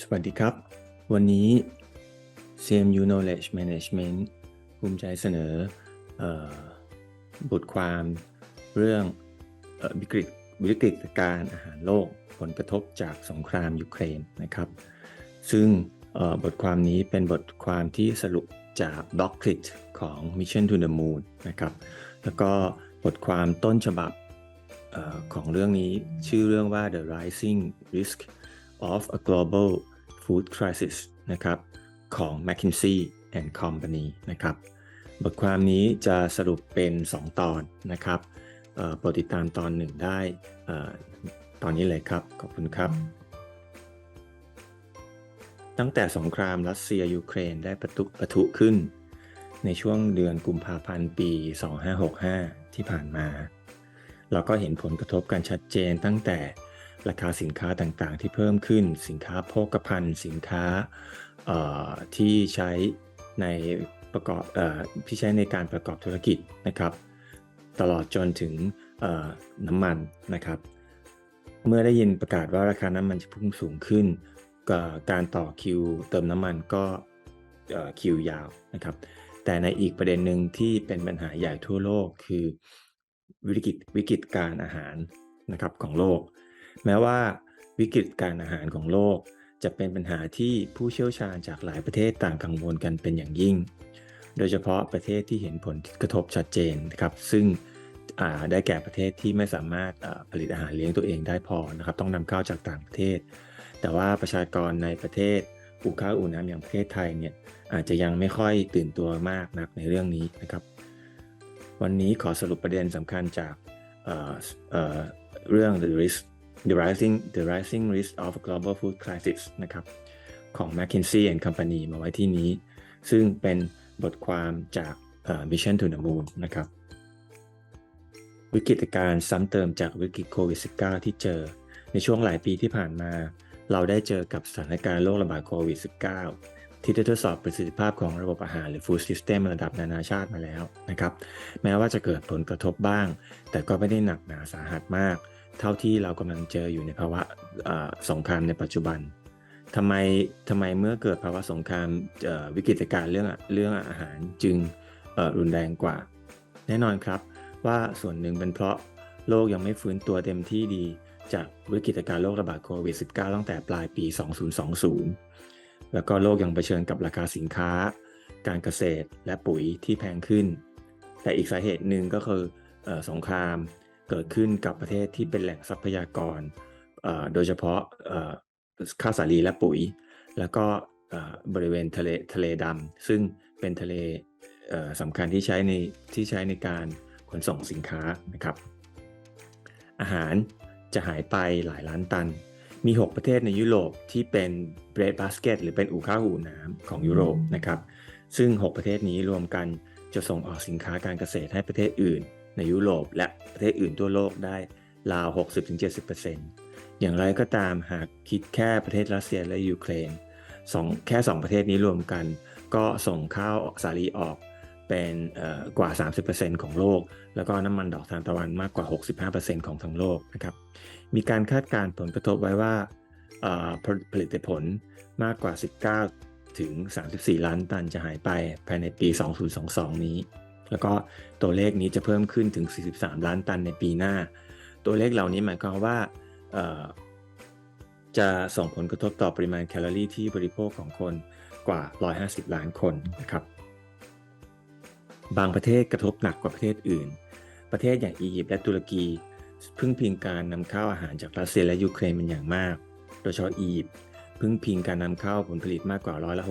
สวัสดีครับ วันนี้ CMU Knowledge Management ภูมิใจเสนอบทความเรื่องอวิกฤตวิกฤตการณ์อาหารโลกผลกระทบจากสงครามยูเครนนะครับ ซึ่งบทความนี้เป็นบทความที่สรุปจาก Doctrine ของ Mission to the Moon นะครับ แล้วก็บทความต้นฉบับอของเรื่องนี้ชื่อเรื่องว่า The Rising Risk of a Global Food Crisis นะครับของ McKinsey and Company นะครับบทความนี้จะสรุปเป็น 2 ตอนนะครับโปรดติดตามตอนหนึ่งได้ตอนนี้เลยครับ ขอบคุณครับ ตั้งแต่สงครามรัสเซียยูเครนได้ประทุปะทุขึ้น ในช่วงเดือนกุมภาพันธ์ปี 2565 ที่ผ่านมา เราก็เห็นผลกระทบกันชัดเจนตั้งแต่ ราคาสินค้าต่างๆ ที่เพิ่มขึ้น สินค้าโภคภัณฑ์ สินค้าที่ใช้ในประกอบอที่ใช้ในการประกอบธุรกิจนะครับ ตลอดจนถึงน้ำมันนะครับ เมื่อได้ยินประกาศว่าราคาน้ำมันจะพุ่งสูงขึ้น การต่อคิวเติมน้ำมันก็คิวยาวนะครับ แต่ในอีกประเด็นหนึ่งที่เป็นปัญหาใหญ่ทั่วโลกคือวิกฤตวิกฤตการอาหารนะครับของโลก แม้ว่าวิกฤตการอาหารของโลก จะเป็นปัญหาที่ผู้เชี่ยวชาญจากหลายประเทศต่างกังวลกันเป็นอย่างยิ่ง โดยเฉพาะประเทศที่เห็นผลกระทบชัดเจนนะครับ ซึ่งได้แก่ประเทศที่ไม่สามารถผลิตอาหารเลี้ยงตัวเองได้พอนะครับ ต้องนำเข้าจากต่างประเทศ แต่ว่าประชากรในประเทศอู่ข้าวอู่น้ำอย่างประเทศไทยเนี่ยอาจจะยังไม่ค่อยตื่นตัวมากนักในเรื่องนี้นะครับ วันนี้ขอสรุปประเด็นสำคัญจากเเเรื่อง the risk the rising the rising risk of global food crisis นะครับของ McKinsey and Company มาไว้ที่นี้ ซึ่งเป็นบทความจาก Mission to the Moon นะครับ วิกฤตการณ์ซ้ำเติมจากวิกฤตโควิด -19 ที่เจอ ในช่วงหลายปีที่ผ่านมา เราได้เจอกับสถานการณ์โรคระบาดโควิด -19 ที่ได้ทดสอบประสิทธิภาพของระบบอาหารหรือ Food System ระดับนานาชาติมาแล้วนะครับ แม้ว่าจะเกิดผลกระทบบ้าง แต่ก็ไม่ได้หนักหนาสาหัสมาก เท่าที่เรากำลังเจออยู่ในภาวะสงครามในปัจจุบันทำไมทำไมเมื่อเกิดภาวะสงครามวิกฤตการณ์เรื่องเรื่องอาหารจึงรุนแรงกว่า แน่นอนครับว่าส่วนหนึ่งเป็นเพราะโลกยังไม่ฟื้นตัวเต็มที่ดี จากวิกฤตการณ์โรคระบาดโควิด -19 ตั้งแต่ปลายปี 2020 แล้วก็โลกยังเผชิญกับราคาสินค้า การเกษตรและปุ๋ยที่แพงขึ้น แต่อีกสาเหตุหนึ่งก็คือเออสงคราม เกิดขึ้นกับประเทศที่เป็นแหล่งทรัพยากร โดยเฉพาะข้าวสาลีและปุ๋ย แล้วก็บริเวณทะเลทะเลดำซึ่งเป็นทะเลสำคัญที่ใช้ในที่ใช้ในการขนส่งสินค้านะครับ อาหารจะหายไปหลายล้านตัน มี 6 ประเทศในยุโรปที่เป็น bread basket หรือเป็นอู่ข้าวอู่น้ำของยุโรปนะครับ ซึ่ง 6 ประเทศนี้รวมกันจะส่งออกสินค้าการเกษตรให้ประเทศอื่น ในยุโรปและประเทศอื่นทั่วโลกได้ราว 60-70%อย่างไรก็ตามหากคิดแค่ประเทศรัสเซียและยูเครนสองแค่ 2 ประเทศนี้รวมกัน ก็ส่งข้าวสาลีออกเป็นเอ่อกว่า 30%ของโลก แล้วก็น้ำมันดอกทานตะวันมากกว่า 65%ของทั้งโลกนะครับ มีการคาดการณ์ผลกระทบไว้ว่าผลผลิตผลมากกว่า 19 ถึง 34 ล้านตันจะหายไปภายในปี 2022 นี้ แล้วก็ตัวเลขนี้จะเพิ่มขึ้นถึง 43 ล้านตันในปีหน้า ตัวเลขเหล่านี้หมายความว่าจะส่งผลกระทบต่อปริมาณแคลอรี่ที่บริโภคของคนกว่า 150 ล้านคนนะครับ บางประเทศกระทบหนักกว่าประเทศอื่น ประเทศอย่างอียิปต์และตุรกีพึ่งพิงการนำเข้าอาหารจากรัสเซียและยูเครนเป็นอย่างมาก โดยเฉพาะอียิปต์พึ่งพิงการนำเข้าผลผลิตมากกว่าร้อยละ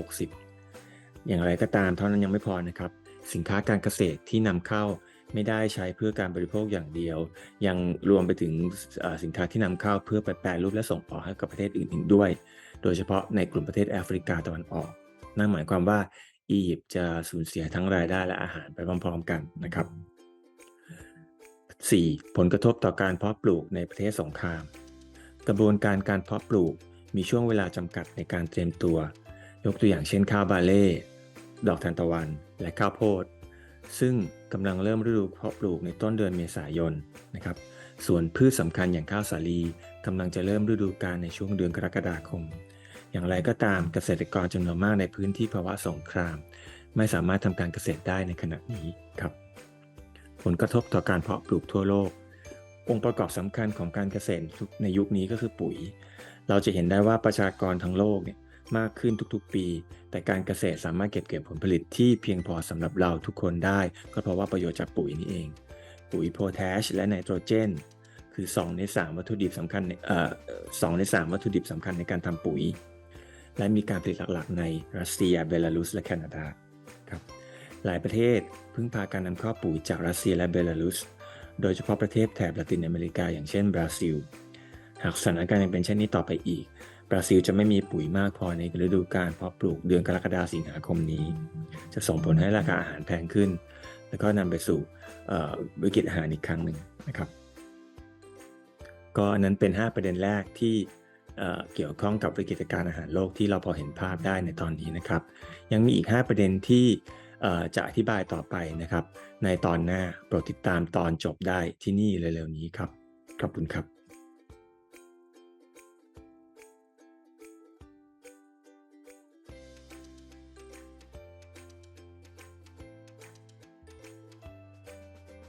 60 อย่างไรก็ตามเท่านั้นยังไม่พอนะครับ สินค้าการเกษตรที่นำเข้าไม่ได้ใช้เพื่อการบริโภคอย่างเดียว ยังรวมไปถึงสินค้าที่นำเข้าเพื่อไปแปรรูปและส่งออกให้กับประเทศอื่นๆด้วย โดยเฉพาะในกลุ่มประเทศแอฟริกาตะวันออก นั่นหมายความว่าอียิปต์จะสูญเสียทั้งรายได้และอาหารไปพร้อมๆกันนะครับ 4. ผลกระทบต่อการเพาะปลูกในประเทศสงคราม กระบวนการการเพาะปลูกมีช่วงเวลาจำกัดในการเตรียมตัว ยกตัวอย่างเช่นข้าวบาเล่ ดอกทานตะวัน และข้าวโพด ซึ่งกำลังเริ่มฤดูเพาะปลูกในต้นเดือนเมษายนนะครับ ส่วนพืชสำคัญอย่างข้าวสาลีกำลังจะเริ่มฤดูกาลในช่วงเดือนกรกฎาคม อย่างไรก็ตามเกษตรกรจำนวนมากในพื้นที่ภาวะสงคราม ไม่สามารถทำการเกษตรได้ในขณะนี้ครับ ผลกระทบต่อการเพาะปลูกทั่วโลก องค์ประกอบสำคัญของการเกษตรในยุคนี้ก็คือปุ๋ย เราจะเห็นได้ว่าประชากรทั้งโลกเนี่ย มากขึ้นทุกๆปี แต่การเกษตรสามารถเก็บเกี่ยวผลผลิตที่เพียงพอสำหรับเราทุกคนได้ ก็เพราะว่าประโยชน์จากปุ๋ยนี่เอง ปุ๋ยโพแทสและไนโตรเจน คือ 2 ใน 3 วัตถุดิบสำคัญในเอ่อสองใน 3 วัตถุดิบสำคัญในการทำปุ๋ย และมีการผลิตหลักๆ ในรัสเซียเบลารุสและแคนาดาครับหลายประเทศพึ่งพาการนำเข้าปุ๋ยจากรัสเซียและเบลารุส โดยเฉพาะประเทศแถบละตินอเมริกาอย่างเช่นบราซิล หากสถานการณ์ยังเป็นเช่นนี้ต่อไปอีก บราซิลจะไม่มีปุ๋ยมากพอในฤดูกาลเพาะปลูกเดือนกรกฎาคมสิงหาคมนี้ จะส่งผลให้ราคาอาหารแพงขึ้น แล้วก็นำไปสู่วิกฤตอาหารอีกครั้งหนึ่งนะครับ ก็อันนั้นเป็น 5 ประเด็นแรกที่เเกี่ยวข้องกับวิกฤตการณ์อาหารโลกที่เราพอเห็นภาพได้ในตอนนี้นะครับ ยังมีอีก 5 ประเด็นที่จะอธิบายต่อไปนะครับ ในตอนหน้าโปรดติดตามตอนจบได้ที่นี่เร็วๆนี้ครับขอบคุณครับ